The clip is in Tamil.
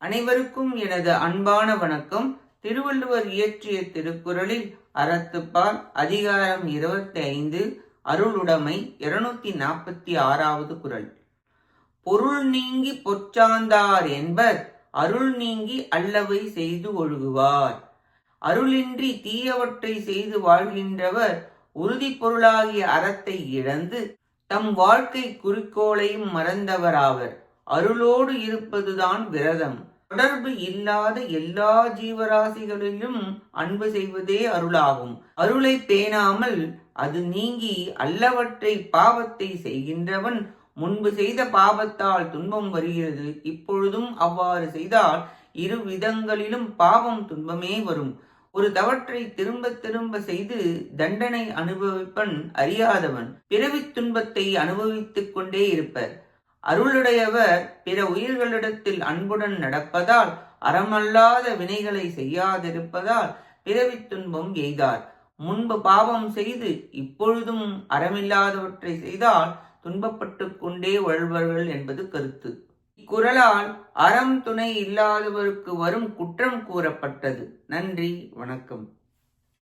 அனைவருக்கும் எனது அன்பான வணக்கம். திருவள்ளுவர் இயற்றிய திருக்குறளில் அறத்துப்பால் அதிகாரம் இருபத்தி ஐந்து அருளுடைமை இருநூத்தி நாற்பத்தி ஆறாவது குறள். பொருள் நீங்கி பொற்சார்ந்தார் என்பர் அருள் நீங்கி அல்லவை செய்து ஒழுகுவார். அருளின்றி தீயவற்றை செய்து வாழ்கின்றவர் உறுதி பொருளாகிய அறத்தை இழந்து தம் வாழ்க்கை குறிக்கோளையும் மறந்தவராவர். அருளோடு இருப்பதுதான் விரதம். தொடர்பு இல்லாத எல்லா ஜீவராசிகளிலும் அன்பு செய்வதே அருளாகும். அருளை பேணாமல் அது நீங்கி அல்லவற்றை பாவத்தை செய்கின்றவன் முன்பு செய்த பாவத்தால் துன்பம் வருகிறது. இப்பொழுதும் அவ்வாறு செய்தால் இரு விதங்களிலும் பாவம் துன்பமே வரும். ஒரு தவற்றை திரும்ப திரும்ப செய்து தண்டனை அனுபவிப்பன் அறியாதவன். பிறவித் துன்பத்தை அனுபவித்துக் கொண்டே இருப்பர். அருளுடையவர் பிற உயிர்களிடத்தில் அன்புடன் நடப்பதால் அறமல்லாத வினைகளை செய்யாதிருப்பதால் பிறவி துன்பம் எய்தார். முன்பு பாவம் செய்து இப்பொழுதும் அறமில்லாதவற்றை செய்தால் துன்பப்பட்டு கொண்டே வாழ்வார்கள் என்பது கருத்து. இக்குரலால் அறம் துணை இல்லாதவருக்கு வரும் குற்றம் கூறப்பட்டது. நன்றி வணக்கம்.